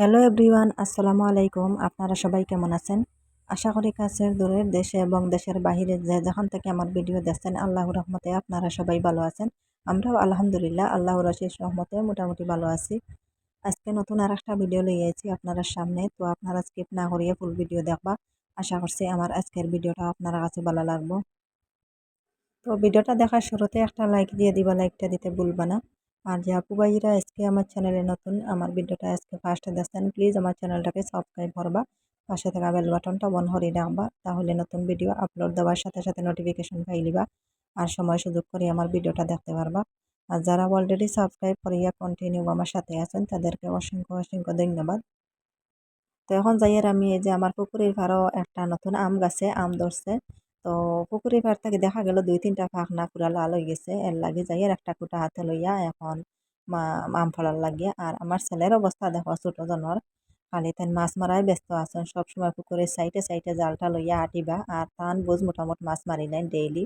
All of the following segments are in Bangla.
হ্যালো এভরিওয়ান, আসসালামু আলাইকুম। আপনারা সবাই কেমন আছেন? আশা করি কাছের, দূরের দেশে এবং দেশের বাহিরে যে যেখান থেকে আমার ভিডিও দেখছেন, আল্লাহর রহমতে আপনারা সবাই ভালো আছেন। আমরাও আলহামদুলিল্লাহ আল্লাহর আশিস রহমতে মোটামুটি ভালো আছি। আজকে নতুন আর একটা ভিডিও লইয়েছি আপনারা সামনে। তো আপনারা স্কিপ না করিয়ে ফুল ভিডিও দেখবা। আশা করছি আমার আজকের ভিডিওটা আপনারা কাছে ভালো লাগবো। তো ভিডিওটা দেখার শুরুতে একটা লাইক দিয়ে দিবা লাইকটা দিতে ভুলবা না। আর যে ভাইরা আজকে আমার চ্যানেলে নতুন, আমার ভিডিওটা আজকে ফার্স্টে দেখছেন প্লিজ আমার চ্যানেলটাকে সাবস্ক্রাইব করবা। পাশে থাকা বেল বাটনটা বন করে রাখবা, তাহলে নতুন ভিডিও আপলোড দেওয়ার সাথে সাথে নোটিফিকেশন পাইলিবা আর সময় সুযোগ করে আমার ভিডিওটা দেখতে পারবা। আর যারা অলরেডি সাবস্ক্রাইব করিয়া কন্টিনিউ আমার সাথে আছেন, তাদেরকে অসংখ্য অসংখ্য ধন্যবাদ। তো এখন যাইয়ের আমি এই যে আমার পুকুরের পাড়ও একটা নতুন আম গাছে আম ধরছে। তো পুকুরের পাড় থেকে দেখা গেল দুই তিনটা ফাঁকনা পুরা লাল হয়ে গেছে। এর লাগে যাইয়ের একটা কুটা হাতে লইয়া এখন আম ফলার লাগিয়া। আর আমার ছেলের অবস্থা দেখো, ছোট জনের। খালি তেন মাছ মারাই ব্যস্ত আছেন। সবসময় পুকুরের সাইডে সাইডে জালটা লইয়া আটিবা আর তান বুঝ মোটামুটি মাছ মারিলেন ডেইলি।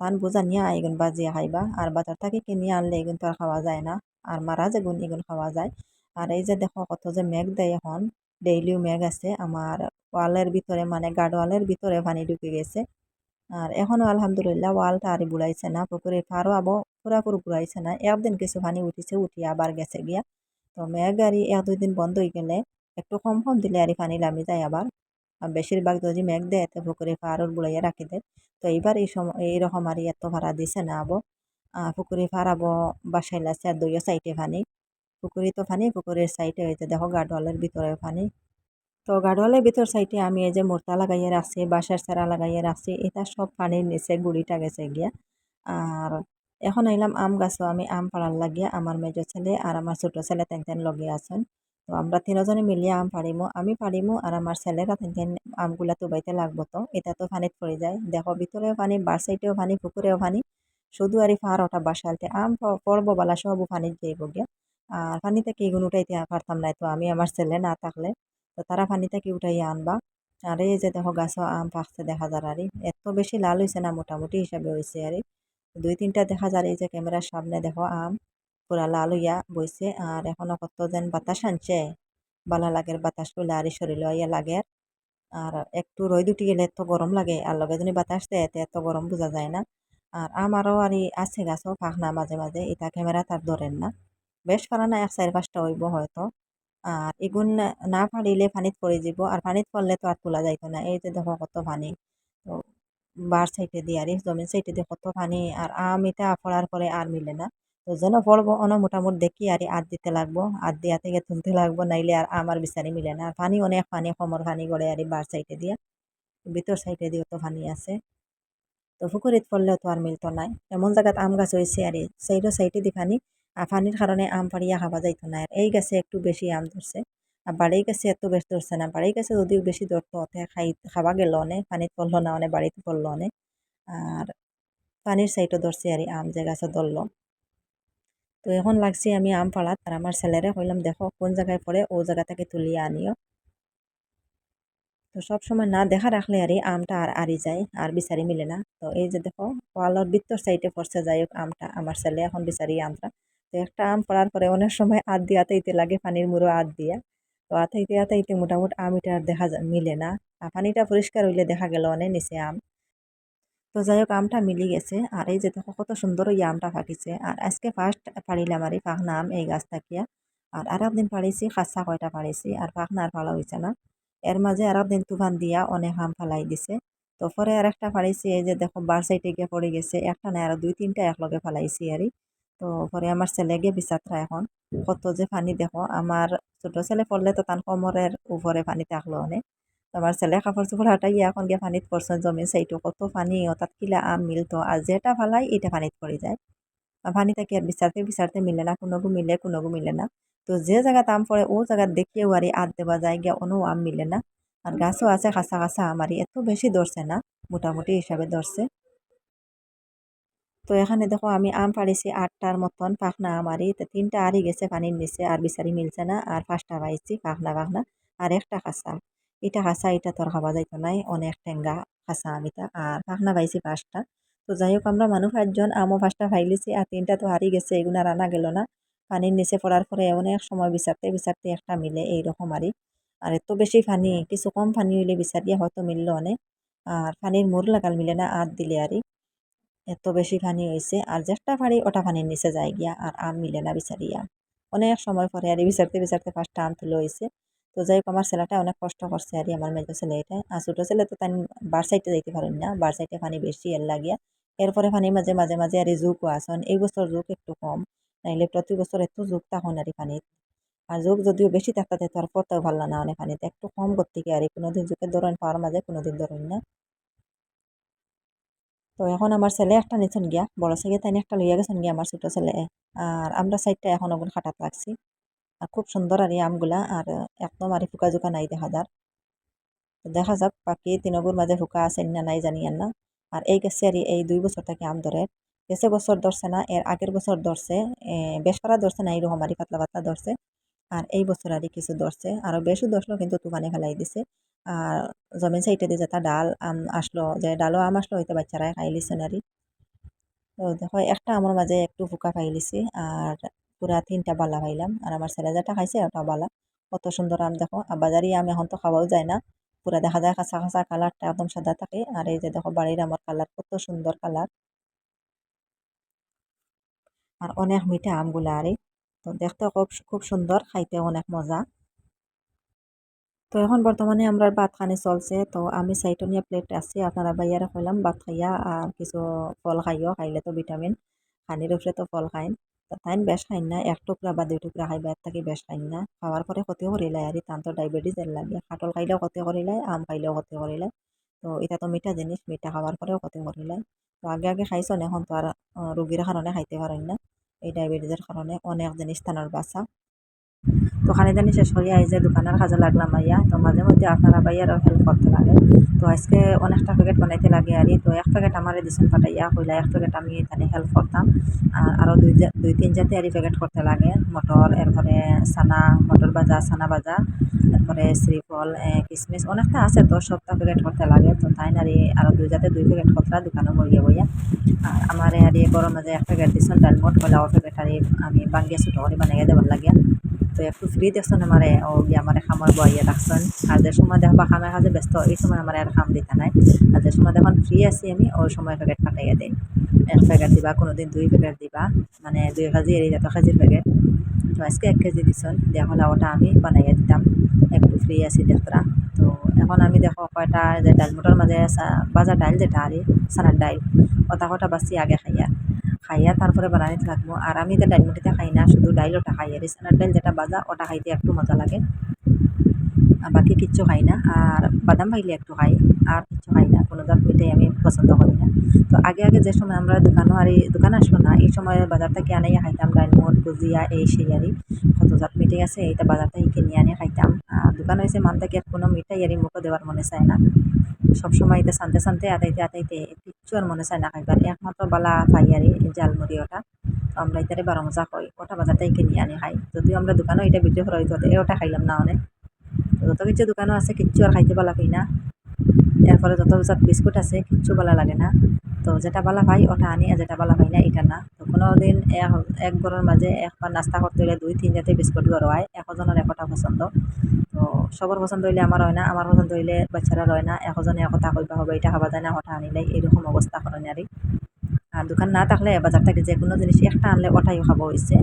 তান বুঝা নিয়ে এগুন বাজিয়া খাইবা। আর বাজার থেকে কিনে আনলে এগুন তো আর খাওয়া যায় না। আর মারা যেগুন এগুন খাওয়া যায়। আর এই যে দেখো কত যে মেঘ দেয় এখন। ডেইলিও মেঘ আছে আমার ওয়ালের ভিতরে মানে গার্ডওয়ালের ভিতরে পানি ঢুকে গেছে। আর এখনও আলহামদুলিল্লাহ ওয়ালটা আর বুড়াইছে না। পুকুরে পারও আবো, পুরাপুরি বুড়াইছে না। একদিন কিছু পানি উঠিছে, উঠিয়ে আবার গেছে গিয়া। তো মেঘ গাড়ি এক দুই দিন বন্ধ হয়ে গেলে একটু কম কম দিলে আর পানি নামি যায় আবার। বেশিরভাগ যদি মেঘ দেয়, তো পুকুরে পারও বুড়াইয়া রাখি দেয়। তো এইবার এই সময় এইরকম আর এত ভাড়া দিছে না আবো। পুকুরে পার আবো বাসায় লাগছে আর দুইও সাইডে পানি। পুকুরে তো পানি পুকুরের সাইডে হয়েছে দেখো গার্ডওয়ালের ভিতরে পানি তো গার্ডওয়ালের ভিতর সাইডে আমি এই যে মোর্তা লাগাইয়ে রাখছি, বাঁশের চারা লাগাইয়ে রাখছি, এটা সব পানির নিচে গুড়িটা গেছে গিয়া। আর এখন আইলাম আম গাছও, আমি আম পাড়ার লাগিয়া আমার মেজ ছেলে আর আমার ছোটো ছেলে তেন তেন লগে আছেন। তো আমরা তিনজনে মিলিয়ে আম পারিমো আমি পারিমো আর আমার ছেলেরা তেন তেন আমগুলা তুবাইতে লাগবো তো, এটা তো পানিত পড়ে যায়। দেখো ভিতরেও পানি বার সাইডেও পানি পুকুরেও পানি শুধু আর ফার ওটা বাসালতে আম পড়ব বালা সবও পানিত যাইব গিয়া। আর পানি থেকে এগুলো উঠাইতে পারতাম না। তো আমি আমার ছেলে না থাকলে, তো তারা পানি থেকে উঠাইয়া আনবা। আর এই যে দেখো গাছও আম পাকছে দেখা যার আর এত বেশি লাল হয়েছে না মোটামুটি হিসাবে হয়েছে আর দুই তিনটা দেখা যায় এই যে ক্যামেরার সামনে দেখো আম পুরা লাল হইয়া বইছে। আর এখনও কত যেন বাতাস আনছে। বালা লাগের বাতাস করলে আর শরীর ইয়া লাগে। আর একটু রই দুটি গেলে এত গরম লাগে। আর লগে যদি বাতাস দেয় এতে গরম বোঝা যায় না। আর আমারও আর আছে গাছও পাখনা মাঝে মাঝে। এটা ক্যামেরা তার ধরেন না। বেশ না এক চার পাঁচটা হইব হয়তো। আর এগুন না ফাড়িলে পানিত পড়ে যাব আর পানিত পড়লে তো আর তোলা যাইতো না। এই যে দেখো কত পানি তো বার সাইডে দিয়ে আর জমিন সাইডে দিয়ে কত পানি আর আম এটা ফড়ার পরে আর মিলে না। তো যেন পড়ব অন মোটামুটি দেখি আর আদ দিতে লাগবো। আদ দিয়া থেকে তুলতে লাগবো, নাইলে আর আমার বিচারি মিলে না। আর পানি অনেক পানি কমর পানি গড়ে আর বার সাইডে দিয়া। ভিতর সাইডে দিয়ে তো পানি আছে। তো পুকুরিত পড়লেও তো আর মিলতো নাই। এমন জায়গাত আম গাছ হয়েছে আর সাইডও সাইডে দি পানি আর পানির কারণে আম পাড়িয়া খাওয়া যাইতো না। এই গাছে একটু বেশি আম ধরছে। আর বাড়ি গাছে এত বেশি ধরছে না। বাড়ি গাছে যদিও বেশি ধরতো ওতে খাই, খাওয়া গেল অনেক পানিত পড়ল না, অনেক বাড়িতে পড়ল অনেক। আর পানির সাইডও ধরছে আর আম যে গাছে ধরলো। তো এখন লাগছে আমি আম পাড়াত। আর আমার ছেলেরে কইলাম, দেখো, কোন জায়গায় পড়ে, ও জায়গা থেকে তুলিয়ে আনিও। তো সব সময় না দেখা রাখলে আর আমটা আর আরি যায়, আর বিচারি মিলে না। তো এই যে দেখো, ওয়ালের ভিতর সাইডে পড়ছে, যাই হোক, আমটা। আমার ছেলে এখন বিচারি আমটা তো একটা আম পড়ার পরে অনেক সময় আধ দিয়ে আতাইতে লাগে, পানির মুড়ো আধ দিয়া। তো আতাইতে আতাইতে মোটামুটি আম এটা আর দেখা মিলে না। পানিটা পরিষ্কার হইলে দেখা গেল অনেক নিচে আম। তো যাই হোক, আমটা মিলি গেছে। আর এই যে দেখো, কত সুন্দর ওই আমটা ফাটিছে। আর আজকে ফার্স্ট পারিলাম আর এই পাখনা আম, এই গাছ থাকিয়া। আর আর একদিন পাড়িছি, খাসা কয়টা পাড়িছি। আর পাখনা আর ফালা হয়েছে না। এর মাঝে আর একদিন তুফান দিয়া অনেক আম ফালাই দিছে। তো পরে আর একটা ফালাইছি এই যে দেখো বার সাইডে গিয়ে পড়ে গেছে। একটা না আর দুই তিনটা একলগে ফালাইছি আরই তো পরে আমার ছেলে গিয়ে বিচাত্রা এখন। কত যে পানি দেখো আমার ছোট ছেলে পড়লে তো তার কোমরের উপরে পানি থাকল অনেক আমার ছেলে কাপড় চোপড় হাঁটাই এখন গিয়ে পানিত পড়ছে জমিন সেইটু কত পানি তাত কিলা আম মিলতো আর যেটা ফালাই এটা পানিত পড়ে যায়। পানি থাকি আর বিচারতে বিচারতে মিলে না কোনোগু মিলে কোনোগু মিলে না। তো যে জায়গাতে আম পড়ে ও জায়গাত দেখিয়েও আর আদ দেওয়া যায় গিয়া অন্য আম মিলে না। আর গাছও আছে কাঁচা কাঁচা আমারই এত বেশি ধরছে না, মোটামুটি হিসাবে ধরছে তো এখানে দেখো আমি আম পাড়িছি আটটার মতন, পাখনা আমারই। তো তিনটা আরই গেছে, পানির নিচে, আর বিচারি মিলছে না, আর পাঁচটা পাইছি পাখনা পাখনা, আর একটা কাঁচা এটা কাঁচা এটা তোর খাওয়া যাইতো নাই, অনেক টেঙ্গা কাঁচা আমিটা আর পাখনা পাইছি পাঁচটা। তো যাই হোক আমরা মানুষ পাঁচজন আমও পাঁচটা ফাইলিছি, আর তিনটা তো হারিয়ে গেছে এগুলো রান্না গেল না। পানির নিচে পড়ার পরে অনেক সময় বিচারতে বিচারতে একটা মিলে, এইরকম আরই আর এত বেশি পানি কিছু কম পানি হইলে বিচারিয়া হয়তো মিলল অনেক, আর পানির মোর লাগাল মিলে না, আট দিলে আরই এত বেশি পানি হয়েছে আর যেটা পারি ওটা পানির নিচে যায় গিয়া, আর আম মিলে না বিচারিয়া। অনেক সময় পরে আর বিচারতে বিচারতে ফার্স্টটা আম তুলে হয়েছে তো যাই হোক, আমার ছেলেটা অনেক কষ্ট করছে আর আমার মেজো ছেলে এটা আর ছোটো ছেলে তো তাই বার সাইডে যাইতে পারেন না বার সাইডে পানি বেশি এর লাগিয়া। এরপরে পানি মাঝে মাঝে মাঝে আর জুকও আসন, এই বছর জুক একটু কম, নাইলে প্রতি বছর এত জুক তখন আর পানি আর জুক যদিও বেশি থাকতে আর পড়তেও ভালো না অনেক পানিতে একটু কম করতে গিয়ে আর কোনোদিন জুকের ধরেন পাওয়ার মাঝে কোনোদিন ধরেন না। তো এখন আমার ছেলে একটা নিচন গিয়া, বড় ছেলে তাই একটা লইয়া গেছেন গিয়া আমার ছোটো ছেলে। আর আমরা সাইডটা এখন ওগুলো খাটাত লাগছি। আর খুব সুন্দর আর এই আমগুলা, আর একদম আর ফুকা জুকা নাই দেখা যার। দেখা যাক বাকি তিনগুর মাঝে ফুকা আছে না নাই জানি আর না। আর এই গেছে আর এই দুই বছর থেকে আম ধরে। গেছে বছর ধরছে না, এর আগের বছর ধরছে বেশ করা ধরছে না এইরকম আরই পাতলা পাতলা ধরছে। আর এই বছর আরই কিছু ধরছে। আরও বেশি ধরলো কিন্তু তুফানে ফেলাই দিছে। আর জমিন সাইডে দিয়ে যেটা ডাল, আম আসলো, যে ডালও আম আসলো হয়তো বাচ্চারাই খাই লিছে নারি তো দেখো, একটা আমার মাঝে একটু ফুকা খাই লিছি আর পুরা তিনটা বালা খাইলাম। আর আমার ছেলে যেটা খাইছে ওটা বালা। কত সুন্দর আম দেখো। আর বাজারি আম এখন তো খাওয়াও যায় না। পুরা দেখা যায় কাঁচা কাঁচা কালারটা একদম সাদা থাকে। আর এই যে দেখো, বাড়ির আমার কালার কত সুন্দর কালার। আর অনেক মিঠা আমগুলা আরে তো দেখতে খুব খুব সুন্দর খাইতে অনেক মজা। তো এখন বর্তমানে আমরা ভাত খানি চলছে, তো আমি সাইটনিয়া প্লেট আছে, আপনারা বাইয়ারে খাইলাম ভাত খাইয়া আর কিছু ফল খাইও, খাইলে তো ভিটামিন খানির উপরে তো ফল খাইন। তাইন বেশ খাইন না, এক টুকরা বা দুই টুকরা খাইবা, এর থেকে বেশ খাইন না। খাওয়ার পরে ক্ষতি করিলাই, আর তান তো ডায়াবেটিস এর লাগে। কাটল খাইলেও ক্ষতি করিলাই, আম খাইলেও ক্ষতি করিলাই। তো এটা তো মিঠা জিনিস, মিঠা খাওয়ার পরেও ক্ষতি করিলাই। তো আগে আগে খাইছেন এখন তো আর রোগীর কারণে খাইতে পারেন না। এই ডায়াবেটিসের কারণে অনেক জিনিস থানার বাসা। তো খানিদানি শেষ করিয়া এই যে দোকানের কাজে লাগলাম আইয়া তো মাঝে মধ্যে আপনারা বাইয়ারও হেল্প করতে লাগে। তো আজকে অনেকটা প্যাকেট বানাইতে লাগে আর। তো এক প্যাকেট আমার দিছেন পাঠাইয়া, কইলা এক প্যাকেট আমি এখানে হেল্প করতাম। আর আরও দুই দুই তিন জাতি আর প্যাকেট করতে লাগে। মটর, এরপরে সানা মটর ভাজা সানা ভাজা তারপরে শ্রীফল কিসমিস, অনেকটা আছে। তো সবটা প্যাকেট করতে লাগে। তো তাই না আরও দুই জাতে দুই প্যাকেট করতে দোকানে বইয়া বইয়া। আর আমার আর গরম মাঝে এক প্যাকেট দিছেন ডালমোট কলা ও প্যাকেট আর আমি বাঙ্গিয়া ছোটো করে বানাইয়া দেবার লাগিয়া তো একটু ফ্রি দেখছেন আমারে ও গিয়ে আমার খামার বইয়া রাখছেন আর যে সময় দেখবা খামে কাজে ব্যস্ত, এই সময় আমার আর খাম দিতে নাই। আর যে সময় যখন ফ্রি আছি আমি ওই সময় প্যাকেট পাঠাইয়া দিই এক প্যাকেট দিবা, কোনোদিন দুই প্যাকেট দিবা। মানে দুই কেজি এড়ি যাত কেজির প্যাকেট তো আজকে এক কেজি দিছেন, দিয়া হলে ওটা আমি বানাইয়া দিতাম। একটু ফ্রি আছি দেখরা তো এখন আমি দেখো, কয়টা যে ডালমোটার মাঝে বাজার ডাইল যেটা আর সানার ডাইল ওটা কটা বাসি আগে খাইয়া খাইয়া তারপরে বানানি থাকব। আর আমি তো ডাইলমুটিতে খাই না, শুধু ডাইল ওটা খাই। আর ডাইল যেটা বাজা, ওটা খাইতে একটু মজা লাগে। বাকি কিচ্ছু খাই না, আর বাদাম খাইলে একটু খাই আর কিচ্ছু খাই না, কোনো জাত মিঠাই আমি পছন্দ করি না। তো আগে আগে যে সময় আমরা দোকানও আর দোকান আসলো না, এই সময় বাজার থেকে আনাইয়া খাইতাম ডাইলমোট গুজিয়া এই সেই আরই কত জাত মিঠাই আছে, এইটা বাজার থেকে কিনে আনে খাইতাম। আর দোকান হয়েছে মান থেকে কোনো মিঠাই আরই মুখে দেওয়ার মনে চায় না। সবসময় এটা শান্তে শান্তে আতাইতে আতাইতে কিচ্ছু আর মনে চায় না খাইবার। একমাত্র বালা পাই আর জালমুড়ি ওটা। তো আমরা এটারে বারো মজা কই, ওটা বাজার থেকে কিনে আনি খাই। যদিও আমরা দোকানও এটা বিক্রি করা হইতো ওটা খাইলাম না অনেক। যত কিছু দোকানও আছে কিচ্ছু আর খাইতে পালা পাই না। এরপরে যত জাত বিস্কুট আছে, কিচ্ছু ভালো লাগে না। তো যেটা বালা পাই, ওটা আনি আর যেটা বালা পাই না এটা না। তো কোনো দিন এক ঘরের মাঝে একবার নাস্তা করতে হলে দুই, তিন জাতের বিস্কুট হয় একজনের একটা পছন্দ তো সবার পছন্দ হইলে আমার হয় না আমার পছন্দ হইলে বাচ্চারা রয় না, একজনে একতা কইবা হবে এটা খাওয়া যায় না, হঠাৎ আনিলে, এইরকম অবস্থা করেন আর আর দোকান না থাকলে বাজার থেকে যে কোনো জিনিস একটা আনলে ওটাই খাব হয়েছে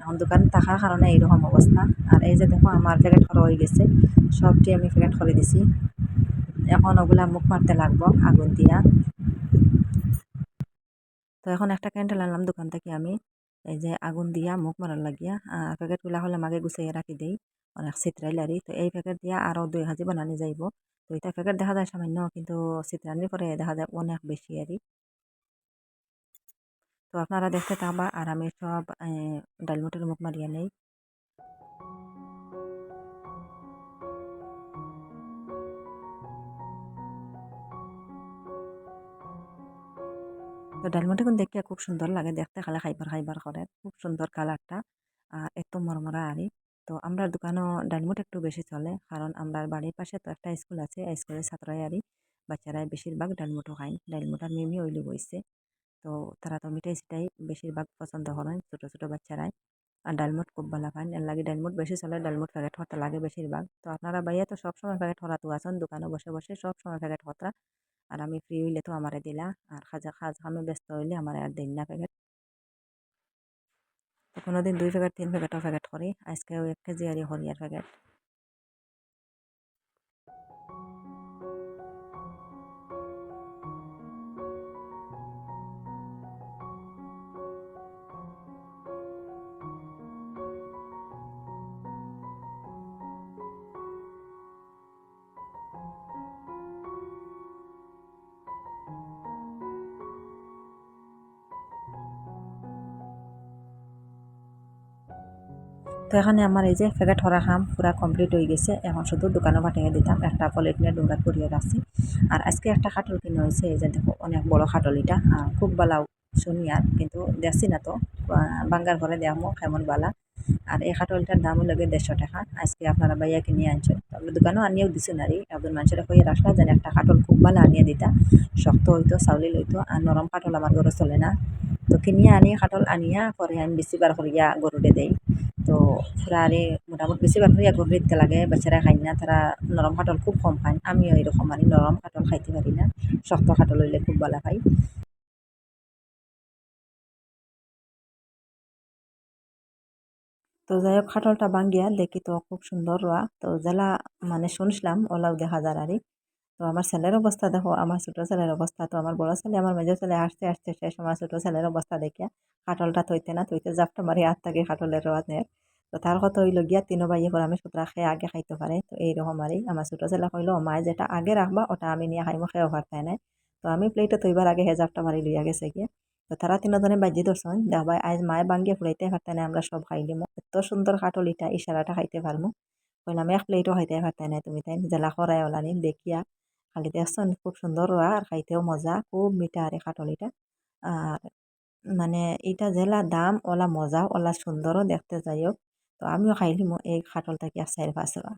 এখন দোকান থাকার কারণে এইরকম অবস্থা। আর এই যে দেখো, আমার প্যাকেট করা হয়ে গেছে। সবটি আমি প্যাকেট করে দিছি। এখন ওগুলা মুখ মারতে লাগবো, আগুন দিয়া। তো এখন একটা ক্যান্ডেল আনলাম দোকান থেকে আমি। এই যে আগুন দিয়া মুখ মারার লাগিয়া। আর প্যাকেটগুলা হলে মাগে গুছিয়ে রাখি দেই। অনেক চিত্রাইলারি তো এই প্যাকেট দিয়া আরও দুই হাজি বানানি যাইব। তো এটা প্যাকেট দেখা যায় সামান্য, কিন্তু চিত্রানির পরে দেখা যায় অনেক বেশি আরই তো আপনারা দেখতে থাকবা আর আমি সব ডালমুটের মুখ মারিয়ে নেই। তো ডালমুটিগুন দেখতে খুব সুন্দর লাগে, দেখতে খালে খাইবার খাইবার করে, খুব সুন্দর কালারটা এত মরমরা আরি তো আমরা দোকানও ডালমুট একটু বেশি চলে, কারণ আমরা বাড়ির পাশে তো একটা স্কুল আছে স্কুলের ছাত্রাই আরি বাচ্চারাই বেশিরভাগ ডালমুটো খায়। ডালমুট আর মিমি ওইলি বইছে। তো তারা তো মিঠাই সিটাই বেশিরভাগ পছন্দ করেন ছোটো ছোটো বাচ্চারাই। আর ডালমুট খুব ভালো পান এর লাগে ডালমুট বেশি চলে ডালমুট প্যাকেট হতে লাগে বেশিরভাগ। তো আপনারা বাইয়া তো সবসময় প্যাকেট হরাতো আছেন, দোকানে বসে বসে সব সময় প্যাকেট হতরা আর আমি ফ্রি হইলে তো আমারে দিলা। আর খাজা, খাজ, আমি ব্যস্ত হইলে আমার আর দিন না প্যাকেট তো কোনোদিন দুই প্যাকেট তিন প্যাকেটও প্যাকেট করি। আজকেও এক কেজি আর হরিয়ার প্যাকেট তো এখানে আমার এই যে প্যাকেট হরা হাম পুরা কমপ্লিট হয়ে গেছে। এখন শুধু দোকানে পাঠিয়ে দিতাম। একটা পলিট নিয়ে ডুঙ্গার করিয়ে রাখছি। আর আজকে একটা খাটল কিনে হয়েছে। এই যে দেখো, অনেক বড় খাটল এটা। খুব বালা শুনি আর, কিন্তু দেখছি না তো। বাঙ্গার ঘরে দেখামো কেমন বালা। আর এই খাটলটার দাম লাগে দেড়শো টাকা। আজকে আপনারা বাইয়া কিনে আনছো আমরা দোকানেও আনিয়েও দিছি নারী একজন মানুষের হয়ে রাখলা যেন একটা খাটল খুব ভালো আনিয়ে দিতা। শক্ত হইতো চাউলি লইতো আর নরম খাটল আমার ঘরে চলে না। তো কিনিয়া আনি খাটল আনিয়া পরে আমি বেশিবার করিয়া গরুরে দেই। তো পুরা আরে মোটামুটি বেশিবার হইয়া গরু দিতে লাগে, বেচারা খাই না, তারা নরম খাটল খুব কম খায়। আমিও এরকম আনি নরম খাটল খাইতে পারি না। শক্ত খাটল হইলে খুব ভালো খাই তো যাই হোক খাটলটা ভাঙ্গিয়া দেখি তো খুব সুন্দর রোয়া তো জেলা মানে শুনছিলাম ওলাও দেখা যার আরই তো আমার ছেলের অবস্থা দেখো, আমার ছোটো ছেলের অবস্থা। তো আমার বড় ছেলে, আমার মেজো ছেলে আসতে আসতে শেষ আমার ছোটো ছেলের অবস্থা দেখিয়া খাটলটা থইতে না থইতে জাপটা মারি হাত থাকে খাটলের রোয়ানের তো তার কথা হইল গিয়া, তিনো বাইয়ে করে আমি সুতরা খেয়ে আগে খাইতে পারে। তো এইরকম আরই আমার ছোটো ছেলে কইলো মায় যেটা আগে রাখবা, ওটা আমি নিয়ে খাইমো খেয়েও পারতাই নাই। তো আমি প্লেটে তৈবার আগে হে জাপটা মারি লইয়া গেছে গিয়ে। তো তারা তিনজনে বাজি ধরছেন দেখবাই আজ মায়ে বাঙ্গিয়ে ফুড়াইতে পারতাই না আমরা সব খাই খাইলিমো এত সুন্দর খাটলিটা ইশারাটা খাইতে পারমু। কইলাম, এক প্লেটও খাইতে পারতাই না তুমি তাই জেলা খরাই ওলানি, দেখিয়া খালি দেখছেন খুব সুন্দর আর খাইতেও মজা, খুব মিঠা আর খাটলিটা আর মানে এটা জেলা দাম, ওলা মজা ওলা সুন্দরও দেখতে যাই হোক তো আমিও খাই খাইলিম এই খাটলটাকে চাইর পাঁচরা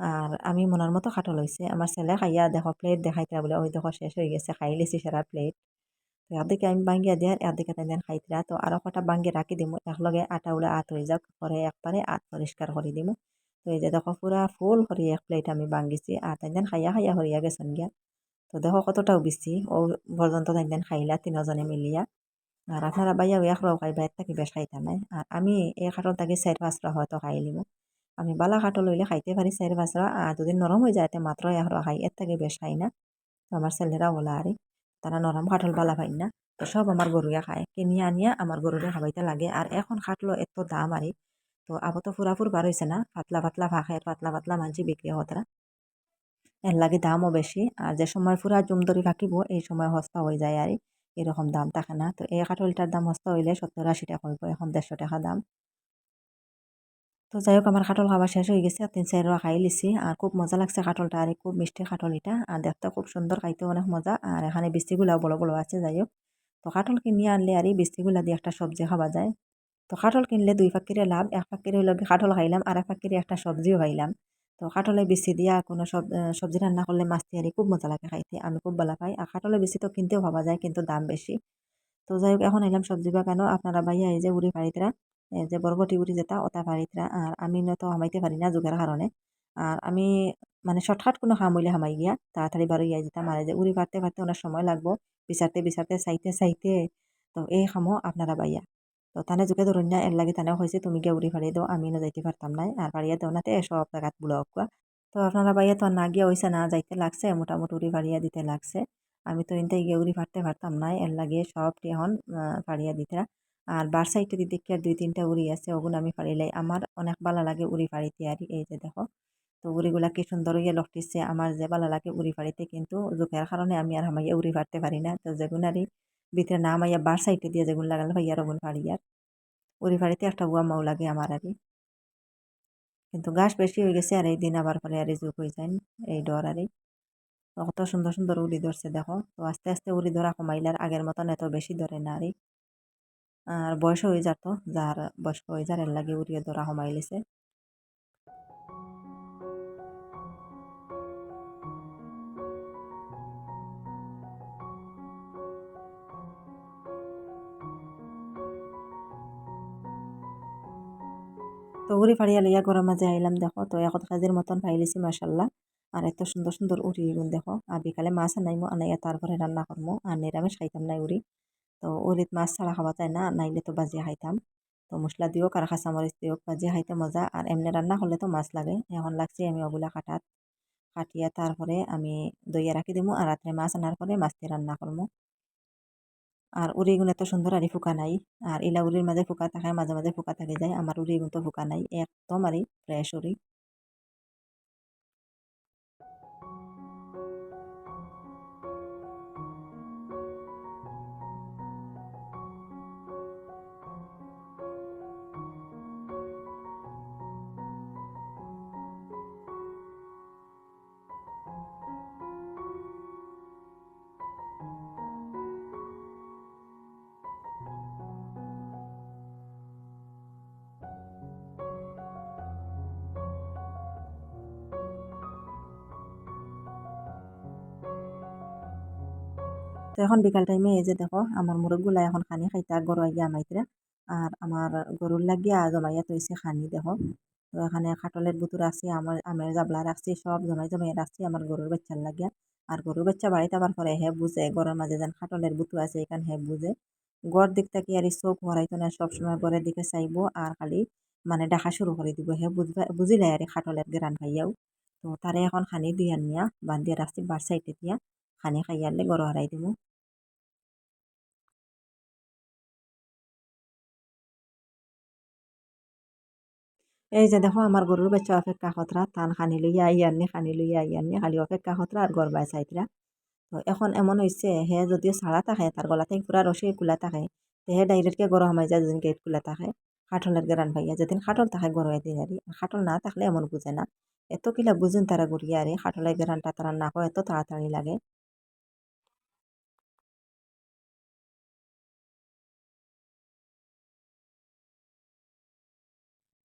আর আমি মনের মতো খাটল হয়েছে আমার ছেলে খাইয়া দেখো, প্লেট দেখাইতে বলে, ওই দেখো, শেষ হয়ে গেছে, খাই লিছি সেরা প্লেট। এদিকে আমি বাঙ্গিয়া দিয়ার এদিকে তাই খাইতরা তো আরও কটা বাঙ্গি রাখি দিমু, একলগে আটা উড়া আত হয়ে যাক পরে একবারে আত পরিষ্কার করে দিমু। তো এই যে দেখো পুরা ফুল হরি এক প্লেট আমি বাঙ্গিছি আর তাই খাইয়া খাইয়া হরিয়া গেছেন গিয়া। তো দেখো কতটাও বেশি, ও পর্যন্ত তাই খাইলা তিনজনে মিলিয়া। আর আপনারা বাইয়া এক রাও খাই বাইর থাকি বেশ খাইতা নাই। আর আমি এই খাটল থাকি চার পাঁচরা হয়তো খাই লিমু। আমি বালা খাটল লইলে খাইতে পারি চার পাঁচরা আর যদি নরম হয়ে যায় মাত্র এক খাই এর থেকে বেশ খাই না। তো আমার ছেলেরা বলা আরে তারা নরম খাটল বালা পাই না। তো সব আমার গরুয়া খায়। কিনিয়ে আনিয়া আমার গরুরে খাবাইতে লাগে আর এখন খাটলো এত দাম আরে তো আবো তো ফুরাফুর বার হয়েছে না। পাতলা পাতলা ভাষায় পাতলা পাতলা মানছি বিক্রি হতরা এর লাগে দামও বেশি আর যে সময় ফুরা জুম জুমদরি থাকিব, এই সময় সস্তা হয়ে যায় আর এরকম দাম থাকে না। তো এই কাঠলটার দাম সস্তা হইলে সত্তর আশি টাকা হইব এখন দেড়শো টাকা দাম। তো যাই হোক, আমার কাঠল খাবার শেষ হয়ে গেছে। তিন চার খাই লিছি। আর খুব মজা লাগছে কাঠলটা আর খুব মিষ্টি কাঠল এটা আর দেখতে খুব সুন্দর খাইতে অনেক মজা। আর এখানে বৃষ্টিগুলাও বড় বড় আছে যাই হোক। তো কাঠল কিনিয়ে আনলে আর বৃষ্টিগুলা দিয়ে একটা সবজি খাওয়া যায়। তো কাঠল কিনলে দুই ফাঁকিরে লাভ। এক ফাঁকিরে হইলে কাঠল খাইলাম। আর এক ফাঁকিরে একটা সবজিও খাইলাম। তো কাঠলে বেশি দিয়া কোনো সব সবজি রান্না করলে মাছ দিয়ে খুব মজা লাগে খাইতে। আমি খুব ভালো পাই। আর কাঠলে বেশি তো কিনতেও ভাবা যায়, কিন্তু দাম বেশি তো যাই হোক এখন এলাম সবজি বাগানো আপনারা ভাইয়া এই যে উড়ি এই যে বরবটি উড়ি যেটা, ওটা পাড়িতরা আর আমি তো হামাইতে পারি না যুগের কারণে আর আমি মানে শর্টকাট কোনো হইলে হামাই গিয়া, তাড়াতাড়ি বারো ইয়া যেতাম, আর যে উড়ি পারতে পারতে অনেক সময় লাগবো বিচারতে বিচারতে চাইতে চাইতে তো এই খামো আপনারা বাইয়া তো তানে যুগে ধরুন না, এর লাগে তানে হয়েছে তুমি গিয়ে উড়ি ফাড়িয়ে দাও আমি না যাইতে পারতাম নাই, আর পাড়িয়া দাও নাতে সব জায়গাত বুলো কুয়া। তো আপনারা বাইয়া তো না গিয়া হয়েছে না, যাইতে লাগছে, মোটামুটি উড়ি ফাড়িয়া দিতে লাগছে। আমি তো ইনতে গিয়ে উড়ি ফাড়তে পারতাম নাই এর লাগে সবটি এখন ফাড়িয়া দিতে। আর বার সাইডে দেখি আর দুই তিনটা উড়ি আছে ওগুলো আমি ফাড়িলাই। আমার অনেক ভালো লাগে উড়ি ফাড়িতে আর এই যে দেখো। তো উড়িগুলা কি সুন্দর হইয়া লটিছে আমার যে ভালো লাগে উড়ি ফাড়িতে, কিন্তু জোকের কারণে আমি আর হামাইয়া উড়ি ফাড়তে পারি না। তো যেগুনারই ভিতরে না মাইয়া বার সাইডে দিয়ে যেগুলো লাগালে ভাইয়ার ওগুন ফাড়িয়ার উড়ি ফাড়িতে একটা বুয়া মাও লাগে আমার আর কিন্তু গাছ বেশি হয়ে গেছে আর এই দিন আবার পরে আর যুগ হয়ে যায়, এই ডর আর কত সুন্দর সুন্দর উড়ি ধরছে দেখো। তো আস্তে আস্তে উড়ি ধরা কমাইলার আগের মতন এত বেশি ধরে না আর আর বয়স হয়ে যেত যার বয়স্ক হয়ে যার এর লাগে উড়িয়ে ধরা কমাইলেছে। তো উড়ি ফাড়িয়া লইয়া গরম মাঝে আইলাম দেখো, তো এখন কাজের মতন পাইলিছি মাসাল্লাহ আর এত সুন্দর সুন্দর উড়ি গুণ দেখো। আর বিকালে মাছ আনাইমো, আনাইয়া তারপরে রান্না করব আর নিরামিষ খাইতাম না উড়ি তো উড়িত মাছ ছাড়া খাওয়া যায় না, নাইলে তো বাজিয়া খাইতাম। তো মশলা দিও আর কাঁচামরিচ দিও, বাজিয়া খাইতে মজা। আর এমনি রান্না করলে তো মাছ লাগে। এখন লাগছে আমি ওগুলা কাটাত কাটিয়া তারপরে আমি দইয়া রাখি দিমু আর রাত্রে মাছ আনার পরে মাছ দিয়ে রান্না করব আর উড়িগুণ এত সুন্দর আরই ফুকা নাই। আর ইলা উড়ির মাঝে ফুকা থাকে মাঝে মাঝে ফুকা থাকে যায়। আমার উড়িগুণ তো ফুকা নাই। একদম আরই ফ্রেশ উড়ি তো এখন বিকাল টাইমে এই যে দেখো আমার মুরগগুলা এখন খানি খাইতা গরু আইয়া আমাইতরা আর আমার গরুর লাগিয়া জমাইয়া তৈছে খানি দেখো। তো এখানে খাটলের বুতুর আছে আমার আমের জাবলা রাখছি সব জমাই জমাই রাখছি আমার গরুর বাচ্চার লাগিয়া আর গরুর বাচ্চা বাড়িতে আবার পরে হে বুঝে গরের মাঝে যেন খাটলের বুতু আছে এখানে হে বুঝে গড় দিক থেকে আর চোখ হরাইতো না সবসময় গড়ের দিকে চাইব আর খালি মানে ডাকা শুরু করে দিব। হে বুঝবা বুঝিলাই আর খাটলের গ্রান খাইয়াও তো তারে এখন খানি দিয়ে নিয়া বান্ধিয়া রাখছি বার সাইডে দিয়া। খানি খাইয়ালে গড় হারাই দিব এই যে দেখো আমার গরুর বাচ্চা অপেক্ষা খতরা তান খানি লইয়া আইয়ারনি খানি লইয়া আইয়ারনি খালি অপেক্ষা খতরা আর গরবাই চাইতরা তো এখন এমন হয়েছে হে যদিও ছাড়া থাকে তার গলা থেকে পুরা রসে খোলা থাকে তো হে ডাইরেক্টকে গরম হামাই যায় যেদিন গেট খোলা থাকে খাটলের গেরান ভাইয়া যেদিন খাটল থাকে গরমে দিন আর খাটল না থাকলে এমন বুঝে না এত কিলা বুঝেন তারা গড়িয়া আরে খাটলের গেরানটা তারা না হয় এত তাড়াতাড়ি লাগে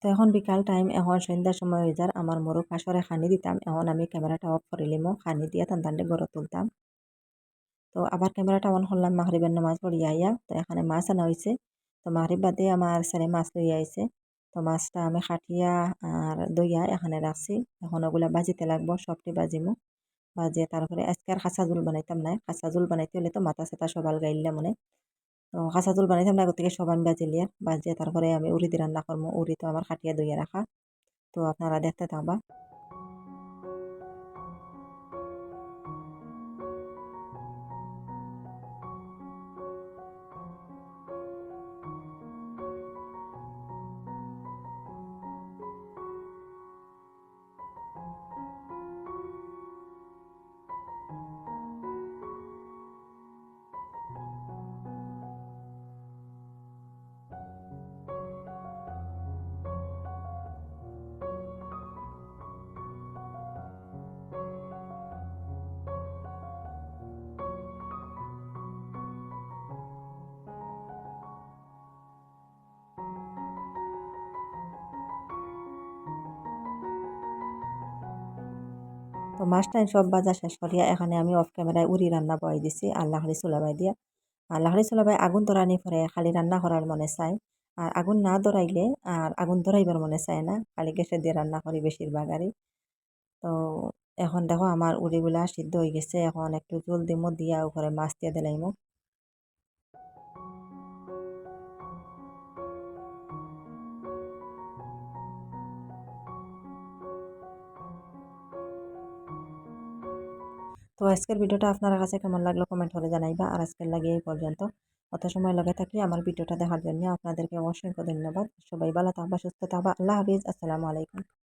তো এখন বিকাল টাইম এখন সন্ধ্যার সময় হয়ে যার আমার মোরগ কাশরে খানি দিতাম এখন আমি ক্যামেরাটা অফ করিলিমো খানি দিয়া টানলে গড়ে তুলতাম তো আবার ক্যামেরাটা অন করলাম মাহরিবের নামাজ পড়িয়া আইয়া তো এখানে মাছ আনা হয়েছে তো মাহরিব বাদে আমার ছেলে মাছ লইয়া আইছে তো মাছটা আমি খাটিয়া আর দইয়া এখানে রাখছি এখন ওগুলা বাজিতে লাগবো সবটি বাজিমো বাজিয়ে তারপরে আজকে আর খাঁচা জোল বানাইতাম না খাঁচা জোল বানাইতে হলে তো মাথা সাথা সবাল গাইলে মনে। তো কাঁচা জোল বানাইতাম না গতিকে সব আমি বাজিলিয়া বাজিয়ে তারপরে আমি উড়ি দিয়ে রান্না করব উড়ি তো আমার খাটিয়া দইয়া রাখা। তো আপনারা দেখতে থাকবা। তো মাছটাই সব বাজার শেষ করিয়া এখানে আমি অফ ক্যামেরায় উড়ি রান্না বয়ে দিছি আর লাহড়ি চুলাবাই দিয়া। আর লাহড়ি চুলাবাই আগুন ধরানি পরে খালি রান্না করার মনে চায়। আর আগুন না ধরাইলে আর আগুন ধরাইবার মনে চায় না, খালি গ্যাসে দিয়ে রান্না করি বেশিরভাগ আরই তো এখন দেখো আমার উড়িগুলা সিদ্ধ হয়ে গেছে, এখন একটু জল দিমো দিয়া উপরে মাছ দিয়ে দিলাইমো। তো আজকের ভিডিওটা আপনার কাছে কেমন লাগল কমেন্ট করে জানাইবা। আর আজকের লাগে এই পর্যন্ত। অত সময় লগে থাকি আমার ভিডিওটা দেখার জন্য আপনাদেরকে অসংখ্য ধন্যবাদ। সবাই ভালো থাকবা, সুস্থ থাকবা। আল্লাহ হাফিজ। আসসালামু আলাইকুম।